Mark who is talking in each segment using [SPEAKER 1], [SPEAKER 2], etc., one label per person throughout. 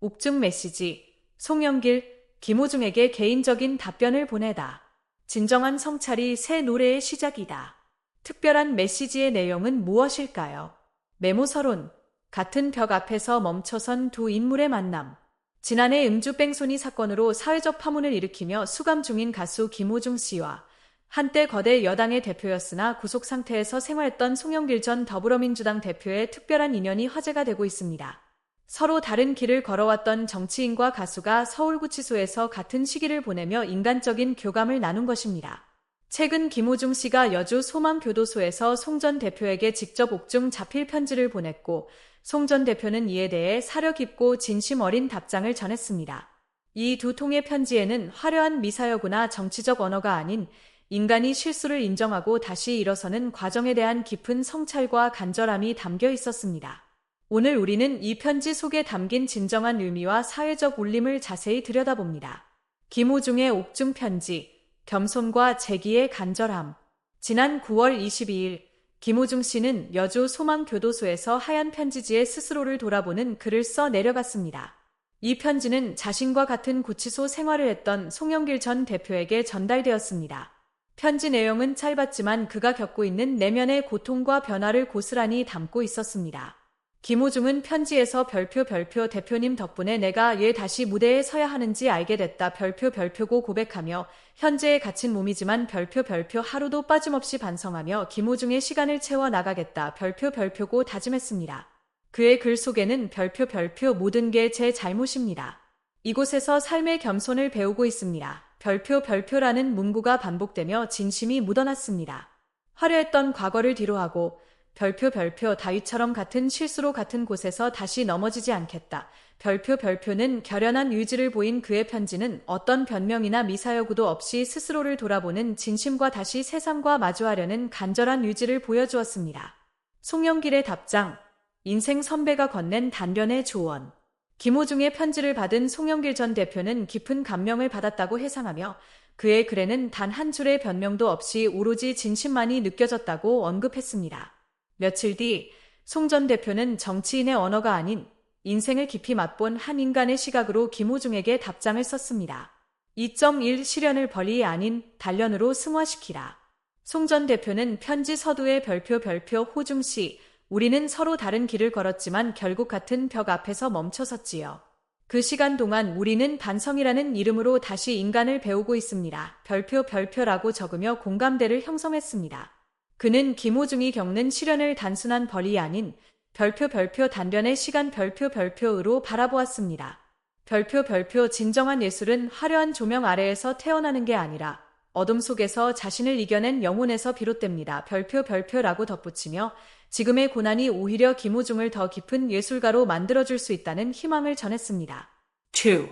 [SPEAKER 1] 옥중 메시지. 송영길, 김호중에게 개인적인 답변을 보내다. 진정한 성찰이 새 노래의 시작이다. 특별한 메시지의 내용은 무엇일까요? 메모 서론. 같은 벽 앞에서 멈춰선 두 인물의 만남. 지난해 음주 뺑소니 사건으로 사회적 파문을 일으키며 수감 중인 가수 김호중 씨와 한때 거대 여당의 대표였으나 구속 상태에서 생활했던 송영길 전 더불어민주당 대표의 특별한 인연이 화제가 되고 있습니다. 서로 다른 길을 걸어왔던 정치인과 가수가 서울구치소에서 같은 시기를 보내며 인간적인 교감을 나눈 것입니다. 최근 김호중 씨가 여주 소망교도소에서 송 전 대표에게 직접 옥중 자필 편지를 보냈고 송 전 대표는 이에 대해 사려 깊고 진심 어린 답장을 전했습니다. 이 두 통의 편지에는 화려한 미사여구나 정치적 언어가 아닌 인간이 실수를 인정하고 다시 일어서는 과정에 대한 깊은 성찰과 간절함이 담겨 있었습니다. 오늘 우리는 이 편지 속에 담긴 진정한 의미와 사회적 울림을 자세히 들여다봅니다. 김호중의 옥중 편지, 겸손과 재기의 간절함. 지난 9월 22일 김호중 씨는 여주 소망교도소에서 하얀 편지지에 스스로를 돌아보는 글을 써 내려갔습니다. 이 편지는 자신과 같은 구치소 생활을 했던 송영길 전 대표에게 전달되었습니다. 편지 내용은 짧았지만 그가 겪고 있는 내면의 고통과 변화를 고스란히 담고 있었습니다. 김호중은 편지에서 별표 별표 대표님 덕분에 내가 얘 다시 무대에 서야 하는지 알게 됐다 별표 별표고 고백하며 현재에 갇힌 몸이지만 별표 별표 하루도 빠짐없이 반성하며 김호중의 시간을 채워 나가겠다 별표 별표고 다짐했습니다. 그의 글 속에는 별표 별표 모든 게 제 잘못입니다. 이곳에서 삶의 겸손을 배우고 있습니다. 별표 별표라는 문구가 반복되며 진심이 묻어났습니다. 화려했던 과거를 뒤로하고 별표 별표 다윗처럼 같은 실수로 같은 곳에서 다시 넘어지지 않겠다. 별표 별표는 결연한 의지를 보인 그의 편지는 어떤 변명이나 미사여구도 없이 스스로를 돌아보는 진심과 다시 세상과 마주하려는 간절한 의지를 보여주었습니다. 송영길의 답장, 인생 선배가 건넨 단련의 조언. 김호중의 편지를 받은 송영길 전 대표는 깊은 감명을 받았다고 해상하며 그의 글에는 단 한 줄의 변명도 없이 오로지 진심만이 느껴졌다고 언급했습니다. 며칠 뒤 송 전 대표는 정치인의 언어가 아닌 인생을 깊이 맛본 한 인간의 시각으로 김호중에게 답장을 썼습니다. 2.1 실현을 벌이 아닌 단련으로 승화시키라. 송 전 대표는 편지 서두에 별표 별표 호중 씨 우리는 서로 다른 길을 걸었지만 결국 같은 벽 앞에서 멈춰섰지요. 그 시간 동안 우리는 반성이라는 이름으로 다시 인간을 배우고 있습니다. 별표 별표라고 적으며 공감대를 형성했습니다. 그는 김호중이 겪는 시련을 단순한 벌이 아닌 별표 별표 단련의 시간 별표 별표로 바라보았습니다. 별표 별표 진정한 예술은 화려한 조명 아래에서 태어나는 게 아니라 어둠 속에서 자신을 이겨낸 영혼에서 비롯됩니다. 별표 별표라고 덧붙이며 지금의 고난이 오히려 김호중을 더 깊은 예술가로 만들어줄 수 있다는 희망을 전했습니다. 2.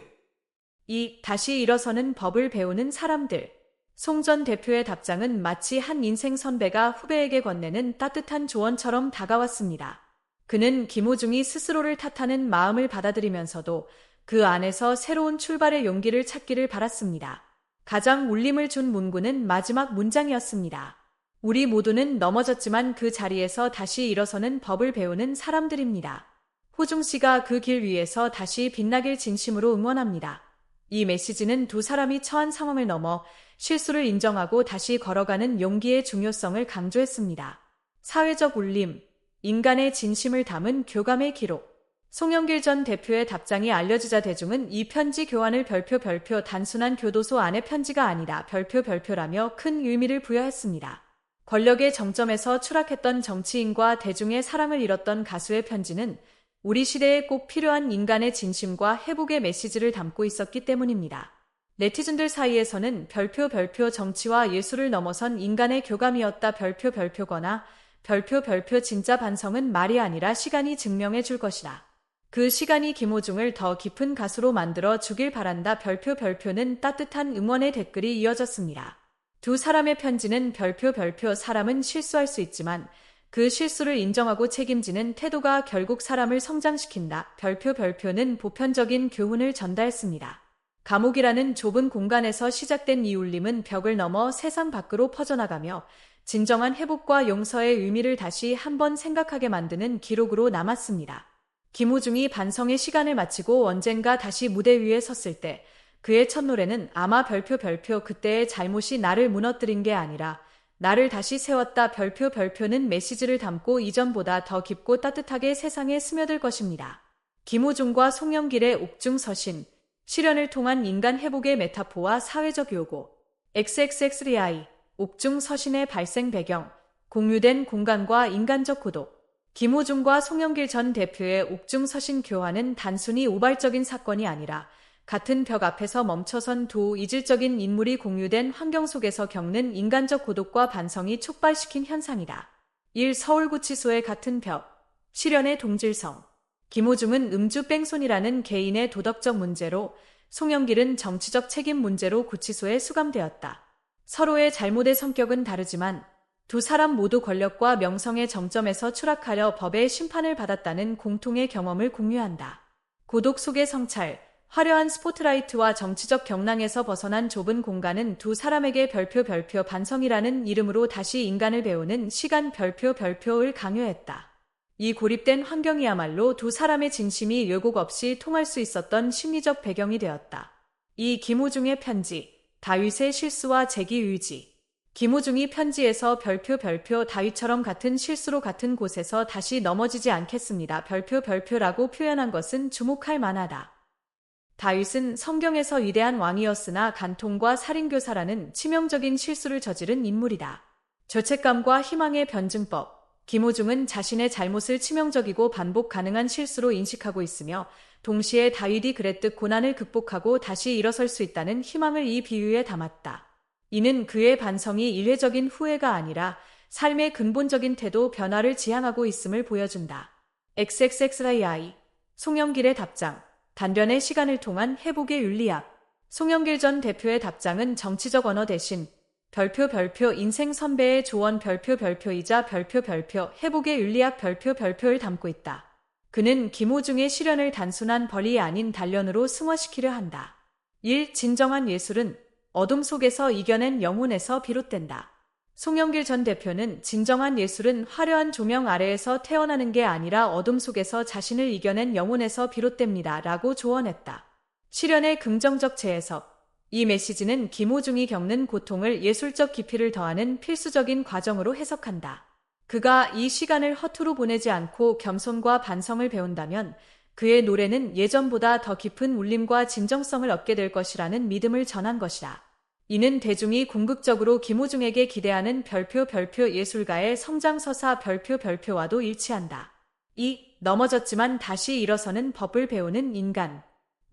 [SPEAKER 1] 이 다시 일어서는 법을 배우는 사람들. 송 전 대표의 답장은 마치 한 인생 선배가 후배에게 건네는 따뜻한 조언처럼 다가왔습니다. 그는 김호중이 스스로를 탓하는 마음을 받아들이면서도 그 안에서 새로운 출발의 용기를 찾기를 바랐습니다. 가장 울림을 준 문구는 마지막 문장이었습니다. 우리 모두는 넘어졌지만 그 자리에서 다시 일어서는 법을 배우는 사람들입니다. 호중 씨가 그 길 위에서 다시 빛나길 진심으로 응원합니다. 이 메시지는 두 사람이 처한 상황을 넘어 실수를 인정하고 다시 걸어가는 용기의 중요성을 강조했습니다. 사회적 울림, 인간의 진심을 담은 교감의 기록. 송영길 전 대표의 답장이 알려지자 대중은 이 편지 교환을 별표 별표 단순한 교도소 안의 편지가 아니다 별표 별표라며 큰 의미를 부여했습니다. 권력의 정점에서 추락했던 정치인과 대중의 사랑을 잃었던 가수의 편지는 우리 시대에 꼭 필요한 인간의 진심과 회복의 메시지를 담고 있었기 때문입니다. 네티즌들 사이에서는 별표 별표 정치와 예술을 넘어선 인간의 교감이었다 별표 별표거나 별표 별표 진짜 반성은 말이 아니라 시간이 증명해 줄 것이다. 그 시간이 김호중을 더 깊은 가수로 만들어 주길 바란다 별표 별표는 따뜻한 응원의 댓글이 이어졌습니다. 두 사람의 편지는 별표 별표 사람은 실수할 수 있지만 그 실수를 인정하고 책임지는 태도가 결국 사람을 성장시킨다. 별표 별표는 보편적인 교훈을 전달했습니다. 감옥이라는 좁은 공간에서 시작된 이 울림은 벽을 넘어 세상 밖으로 퍼져나가며 진정한 회복과 용서의 의미를 다시 한번 생각하게 만드는 기록으로 남았습니다. 김호중이 반성의 시간을 마치고 언젠가 다시 무대 위에 섰을 때 그의 첫 노래는 아마 별표 별표 그때의 잘못이 나를 무너뜨린 게 아니라 나를 다시 세웠다 별표 별표는 메시지를 담고 이전보다 더 깊고 따뜻하게 세상에 스며들 것입니다. 김호중과 송영길의 옥중 서신, 실현을 통한 인간 회복의 메타포와 사회적 요구, XXX3I, 옥중 서신의 발생 배경, 공유된 공간과 인간적 고독, 김호중과 송영길 전 대표의 옥중 서신 교환은 단순히 우발적인 사건이 아니라 같은 벽 앞에서 멈춰선 두 이질적인 인물이 공유된 환경 속에서 겪는 인간적 고독과 반성이 촉발시킨 현상이다. 1. 서울구치소의 같은 벽, 실현의 동질성. 김호중은 음주 뺑손이라는 개인의 도덕적 문제로, 송영길은 정치적 책임 문제로 구치소에 수감되었다. 서로의 잘못의 성격은 다르지만 두 사람 모두 권력과 명성의 정점에서 추락하려 법의 심판을 받았다는 공통의 경험을 공유한다. 고독 속의 성찰, 화려한 스포트라이트와 정치적 경랑에서 벗어난 좁은 공간은 두 사람에게 별표 별표 반성이라는 이름으로 다시 인간을 배우는 시간 별표 별표를 강요했다. 이 고립된 환경이야말로 두 사람의 진심이 요곡 없이 통할 수 있었던 심리적 배경이 되었다. 이 김호중의 편지, 다윗의 실수와 재기 유지. 김호중이 편지에서 별표 별표 다윗처럼 같은 실수로 같은 곳에서 다시 넘어지지 않겠습니다. 별표 별표라고 표현한 것은 주목할 만하다. 다윗은 성경에서 위대한 왕이었으나 간통과 살인교사라는 치명적인 실수를 저지른 인물이다. 죄책감과 희망의 변증법. 김호중은 자신의 잘못을 치명적이고 반복 가능한 실수로 인식하고 있으며 동시에 다윗이 그랬듯 고난을 극복하고 다시 일어설 수 있다는 희망을 이 비유에 담았다. 이는 그의 반성이 일회적인 후회가 아니라 삶의 근본적인 태도 변화를 지향하고 있음을 보여준다. XXXI 송영길의 답장 단변의 시간을 통한 회복의 윤리학. 송영길 전 대표의 답장은 정치적 언어 대신 별표 별표 인생 선배의 조언 별표 별표이자 별표 별표 회복의 윤리학 별표 별표를 담고 있다. 그는 김호중의 실현을 단순한 벌이 아닌 단련으로 승화시키려 한다. 1. 진정한 예술은 어둠 속에서 이겨낸 영혼에서 비롯된다. 송영길 전 대표는 진정한 예술은 화려한 조명 아래에서 태어나는 게 아니라 어둠 속에서 자신을 이겨낸 영혼에서 비롯됩니다. 라고 조언했다. 실현의 긍정적 재해석. 이 메시지는 김호중이 겪는 고통을 예술적 깊이를 더하는 필수적인 과정으로 해석한다. 그가 이 시간을 허투루 보내지 않고 겸손과 반성을 배운다면 그의 노래는 예전보다 더 깊은 울림과 진정성을 얻게 될 것이라는 믿음을 전한 것이다. 이는 대중이 궁극적으로 김호중에게 기대하는 별표 별표 예술가의 성장서사 별표 별표와도 일치한다. 이 넘어졌지만 다시 일어서는 법을 배우는 인간.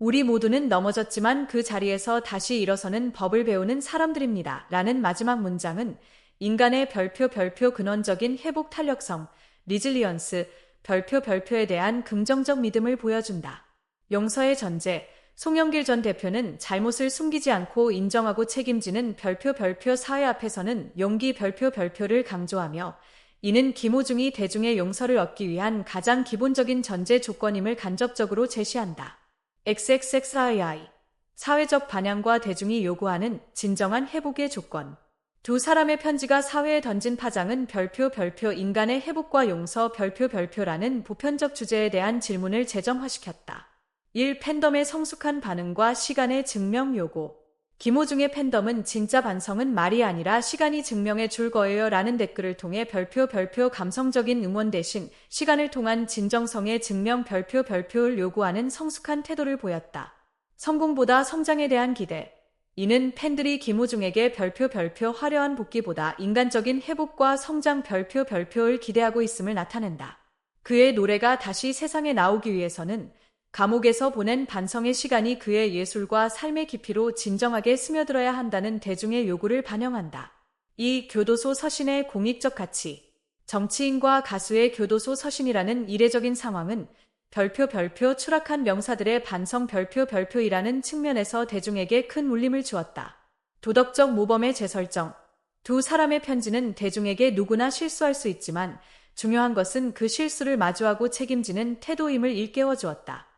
[SPEAKER 1] 우리 모두는 넘어졌지만 그 자리에서 다시 일어서는 법을 배우는 사람들입니다. 라는 마지막 문장은 인간의 별표 별표 근원적인 회복 탄력성, 리즐리언스, 별표 별표에 대한 긍정적 믿음을 보여준다. 용서의 전제, 송영길 전 대표는 잘못을 숨기지 않고 인정하고 책임지는 별표 별표 사회 앞에서는 용기 별표 별표를 강조하며 이는 김호중이 대중의 용서를 얻기 위한 가장 기본적인 전제 조건임을 간접적으로 제시한다. XXXII 사회적 반향과 대중이 요구하는 진정한 회복의 조건 두 사람의 편지가 사회에 던진 파장은 별표 별표 인간의 회복과 용서 별표 별표라는 보편적 주제에 대한 질문을 재정화시켰다. 1. 팬덤의 성숙한 반응과 시간의 증명 요구. 김호중의 팬덤은 진짜 반성은 말이 아니라 시간이 증명해 줄 거예요 라는 댓글을 통해 별표 별표 감성적인 응원 대신 시간을 통한 진정성의 증명 별표 별표를 요구하는 성숙한 태도를 보였다. 성공보다 성장에 대한 기대. 이는 팬들이 김호중에게 별표 별표 화려한 복귀보다 인간적인 회복과 성장 별표 별표를 기대하고 있음을 나타낸다. 그의 노래가 다시 세상에 나오기 위해서는 감옥에서 보낸 반성의 시간이 그의 예술과 삶의 깊이로 진정하게 스며들어야 한다는 대중의 요구를 반영한다. 이 교도소 서신의 공익적 가치, 정치인과 가수의 교도소 서신이라는 이례적인 상황은 별표 별표 추락한 명사들의 반성 별표 별표이라는 측면에서 대중에게 큰 울림을 주었다. 도덕적 모범의 재설정. 두 사람의 편지는 대중에게 누구나 실수할 수 있지만 중요한 것은 그 실수를 마주하고 책임지는 태도임을 일깨워 주었다.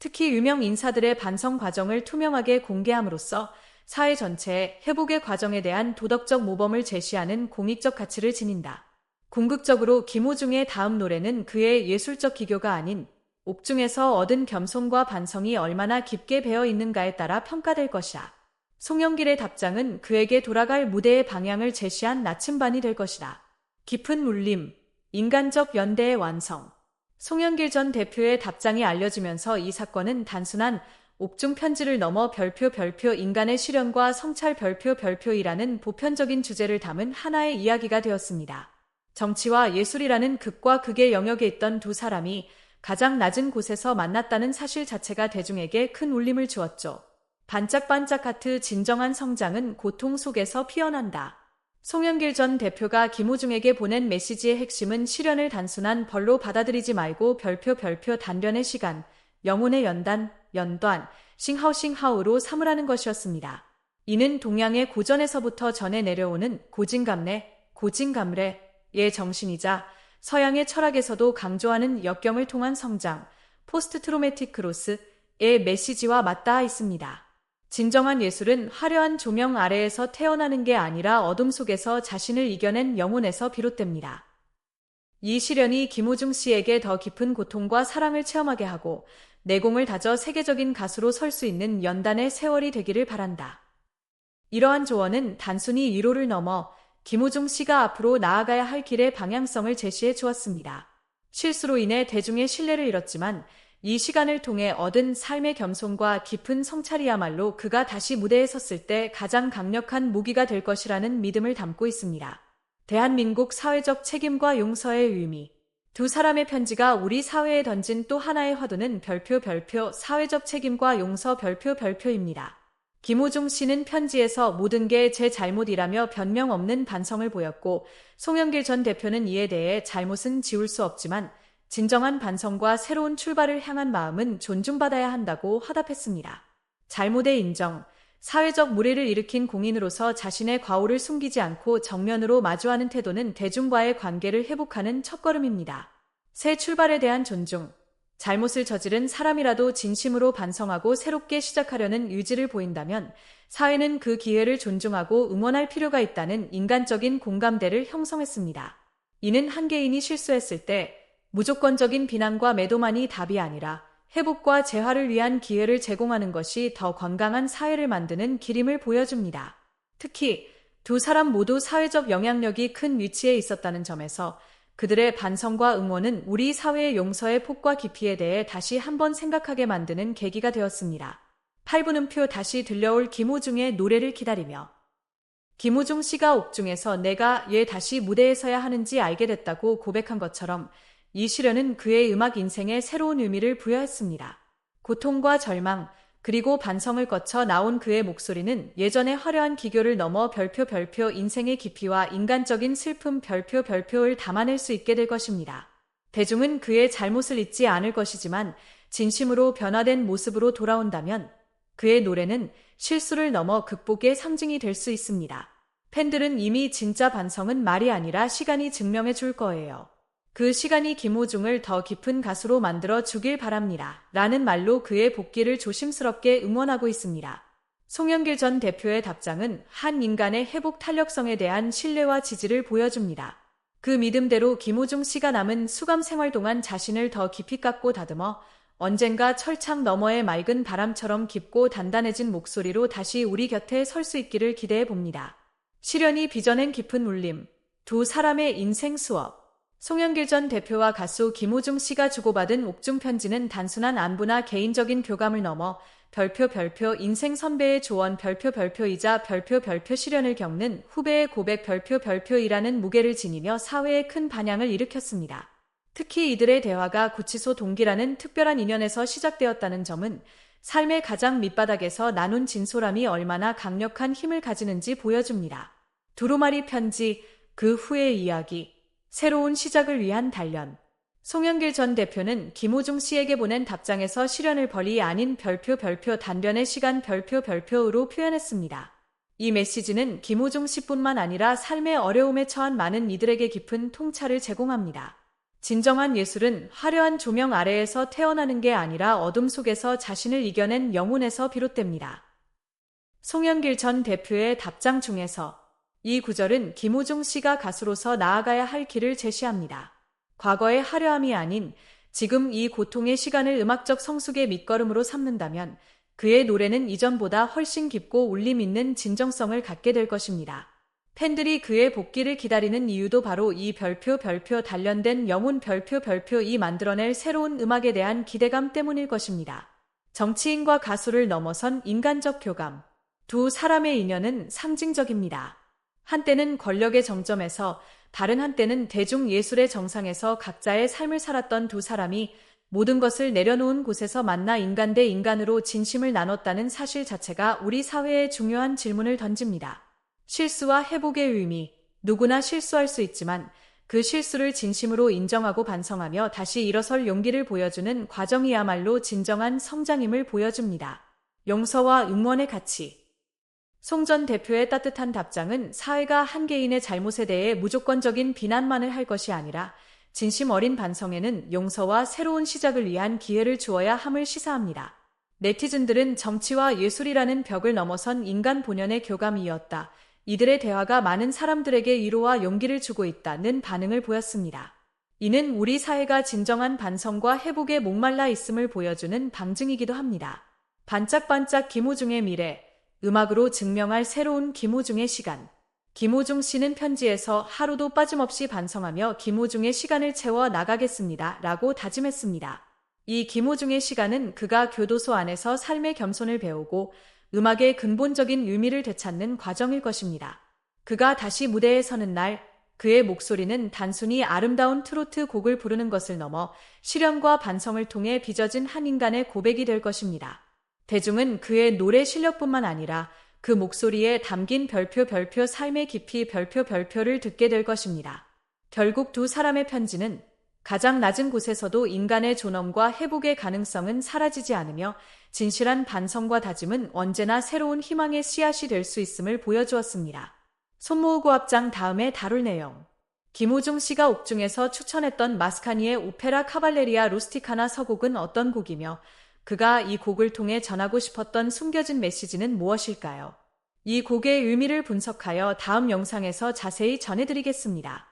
[SPEAKER 1] 특히 유명 인사들의 반성 과정을 투명하게 공개함으로써 사회 전체의 회복의 과정에 대한 도덕적 모범을 제시하는 공익적 가치를 지닌다. 궁극적으로 김호중의 다음 노래는 그의 예술적 기교가 아닌 옥중에서 얻은 겸손과 반성이 얼마나 깊게 배어 있는가에 따라 평가될 것이다. 송영길의 답장은 그에게 돌아갈 무대의 방향을 제시한 나침반이 될 것이다. 깊은 울림, 인간적 연대의 완성. 송영길 전 대표의 답장이 알려지면서 이 사건은 단순한 옥중 편지를 넘어 별표 별표 인간의 실현과 성찰 별표 별표이라는 보편적인 주제를 담은 하나의 이야기가 되었습니다. 정치와 예술이라는 극과 극의 영역에 있던 두 사람이 가장 낮은 곳에서 만났다는 사실 자체가 대중에게 큰 울림을 주었죠. 반짝반짝 하트 진정한 성장은 고통 속에서 피어난다. 송영길 전 대표가 김호중에게 보낸 메시지의 핵심은 실현을 단순한 벌로 받아들이지 말고 별표 별표 단련의 시간, 영혼의 연단, 연단, 싱하우 싱하우로 삼으라는 것이었습니다. 이는 동양의 고전에서부터 전해 내려오는 고진감래, 고진감래의 정신이자 서양의 철학에서도 강조하는 역경을 통한 성장, 포스트 트로메틱 크로스의 메시지와 맞닿아 있습니다. 진정한 예술은 화려한 조명 아래에서 태어나는 게 아니라 어둠 속에서 자신을 이겨낸 영혼에서 비롯됩니다. 이 시련이 김호중 씨에게 더 깊은 고통과 사랑을 체험하게 하고 내공을 다져 세계적인 가수로 설 수 있는 연단의 세월이 되기를 바란다. 이러한 조언은 단순히 위로를 넘어 김호중 씨가 앞으로 나아가야 할 길의 방향성을 제시해 주었습니다. 실수로 인해 대중의 신뢰를 잃었지만 이 시간을 통해 얻은 삶의 겸손과 깊은 성찰이야말로 그가 다시 무대에 섰을 때 가장 강력한 무기가 될 것이라는 믿음을 담고 있습니다. 대한민국 사회적 책임과 용서의 의미. 두 사람의 편지가 우리 사회에 던진 또 하나의 화두는 별표 별표 사회적 책임과 용서 별표 별표입니다. 김호중 씨는 편지에서 모든 게 제 잘못이라며 변명 없는 반성을 보였고 송영길 전 대표는 이에 대해 잘못은 지울 수 없지만 진정한 반성과 새로운 출발을 향한 마음은 존중받아야 한다고 화답했습니다. 잘못의 인정, 사회적 무례를 일으킨 공인으로서 자신의 과오를 숨기지 않고 정면으로 마주하는 태도는 대중과의 관계를 회복하는 첫걸음입니다. 새 출발에 대한 존중, 잘못을 저지른 사람이라도 진심으로 반성하고 새롭게 시작하려는 의지를 보인다면 사회는 그 기회를 존중하고 응원할 필요가 있다는 인간적인 공감대를 형성했습니다. 이는 한 개인이 실수했을 때 무조건적인 비난과 매도만이 답이 아니라 회복과 재활을 위한 기회를 제공하는 것이 더 건강한 사회를 만드는 기림을 보여줍니다. 특히 두 사람 모두 사회적 영향력이 큰 위치에 있었다는 점에서 그들의 반성과 응원은 우리 사회의 용서의 폭과 깊이에 대해 다시 한번 생각하게 만드는 계기가 되었습니다. 8분음표 다시 들려올 김호중의 노래를 기다리며 김호중 씨가 옥중에서 내가 얘 다시 무대에 서야 하는지 알게 됐다고 고백한 것처럼 이 시련은 그의 음악 인생에 새로운 의미를 부여했습니다. 고통과 절망, 그리고 반성을 거쳐 나온 그의 목소리는 예전의 화려한 기교를 넘어 별표 별표 인생의 깊이와 인간적인 슬픔 별표 별표를 담아낼 수 있게 될 것입니다. 대중은 그의 잘못을 잊지 않을 것이지만 진심으로 변화된 모습으로 돌아온다면 그의 노래는 실수를 넘어 극복의 상징이 될 수 있습니다. 팬들은 이미 진짜 반성은 말이 아니라 시간이 증명해 줄 거예요. 그 시간이 김호중을 더 깊은 가수로 만들어 주길 바랍니다. 라는 말로 그의 복귀를 조심스럽게 응원하고 있습니다. 송영길 전 대표의 답장은 한 인간의 회복 탄력성에 대한 신뢰와 지지를 보여줍니다. 그 믿음대로 김호중 씨가 남은 수감 생활 동안 자신을 더 깊이 깎고 다듬어 언젠가 철창 너머의 맑은 바람처럼 깊고 단단해진 목소리로 다시 우리 곁에 설 수 있기를 기대해 봅니다. 시련이 빚어낸 깊은 울림, 두 사람의 인생 수업, 송영길 전 대표와 가수 김호중 씨가 주고받은 옥중 편지는 단순한 안부나 개인적인 교감을 넘어 별표 별표 인생 선배의 조언 별표 별표이자 별표 별표 시련을 겪는 후배의 고백 별표 별표이라는 무게를 지니며 사회에 큰 반향을 일으켰습니다. 특히 이들의 대화가 구치소 동기라는 특별한 인연에서 시작되었다는 점은 삶의 가장 밑바닥에서 나눈 진솔함이 얼마나 강력한 힘을 가지는지 보여줍니다. 두루마리 편지, 그 후의 이야기, 새로운 시작을 위한 단련. 송영길 전 대표는 김호중 씨에게 보낸 답장에서 실현을 벌이 아닌 별표 별표 단련의 시간 별표 별표로 표현했습니다. 이 메시지는 김호중 씨뿐만 아니라 삶의 어려움에 처한 많은 이들에게 깊은 통찰을 제공합니다. 진정한 예술은 화려한 조명 아래에서 태어나는 게 아니라 어둠 속에서 자신을 이겨낸 영혼에서 비롯됩니다. 송영길 전 대표의 답장 중에서 이 구절은 김호중 씨가 가수로서 나아가야 할 길을 제시합니다. 과거의 화려함이 아닌 지금 이 고통의 시간을 음악적 성숙의 밑거름으로 삼는다면 그의 노래는 이전보다 훨씬 깊고 울림 있는 진정성을 갖게 될 것입니다. 팬들이 그의 복귀를 기다리는 이유도 바로 이 별표 별표 단련된 영혼 별표 별표 이 만들어낼 새로운 음악에 대한 기대감 때문일 것입니다. 정치인과 가수를 넘어선 인간적 교감. 두 사람의 인연은 상징적입니다. 한때는 권력의 정점에서 다른 한때는 대중예술의 정상에서 각자의 삶을 살았던 두 사람이 모든 것을 내려놓은 곳에서 만나 인간 대 인간으로 진심을 나눴다는 사실 자체가 우리 사회에 중요한 질문을 던집니다. 실수와 회복의 의미, 누구나 실수할 수 있지만 그 실수를 진심으로 인정하고 반성하며 다시 일어설 용기를 보여주는 과정이야말로 진정한 성장임을 보여줍니다. 용서와 응원의 가치. 송 전 대표의 따뜻한 답장은 사회가 한 개인의 잘못에 대해 무조건적인 비난만을 할 것이 아니라 진심 어린 반성에는 용서와 새로운 시작을 위한 기회를 주어야 함을 시사합니다. 네티즌들은 정치와 예술이라는 벽을 넘어선 인간 본연의 교감이었다. 이들의 대화가 많은 사람들에게 위로와 용기를 주고 있다는 반응을 보였습니다. 이는 우리 사회가 진정한 반성과 회복에 목말라 있음을 보여주는 방증이기도 합니다. 반짝반짝 김호중의 미래, 음악으로 증명할 새로운 김호중의 시간. 김호중 씨는 편지에서 하루도 빠짐없이 반성하며 김호중의 시간을 채워 나가겠습니다. 라고 다짐했습니다. 이 김호중의 시간은 그가 교도소 안에서 삶의 겸손을 배우고 음악의 근본적인 의미를 되찾는 과정일 것입니다. 그가 다시 무대에 서는 날 그의 목소리는 단순히 아름다운 트로트 곡을 부르는 것을 넘어 실현과 반성을 통해 빚어진 한 인간의 고백이 될 것입니다. 대중은 그의 노래 실력뿐만 아니라 그 목소리에 담긴 별표 별표 삶의 깊이 별표 별표를 듣게 될 것입니다. 결국 두 사람의 편지는 가장 낮은 곳에서도 인간의 존엄과 회복의 가능성은 사라지지 않으며 진실한 반성과 다짐은 언제나 새로운 희망의 씨앗이 될 수 있음을 보여주었습니다. 손모으고 합장 다음에 다룰 내용. 김호중 씨가 옥중에서 추천했던 마스카니의 오페라 카발레리아 루스티카나 서곡은 어떤 곡이며 그가 이 곡을 통해 전하고 싶었던 숨겨진 메시지는 무엇일까요? 이 곡의 의미를 분석하여 다음 영상에서 자세히 전해드리겠습니다.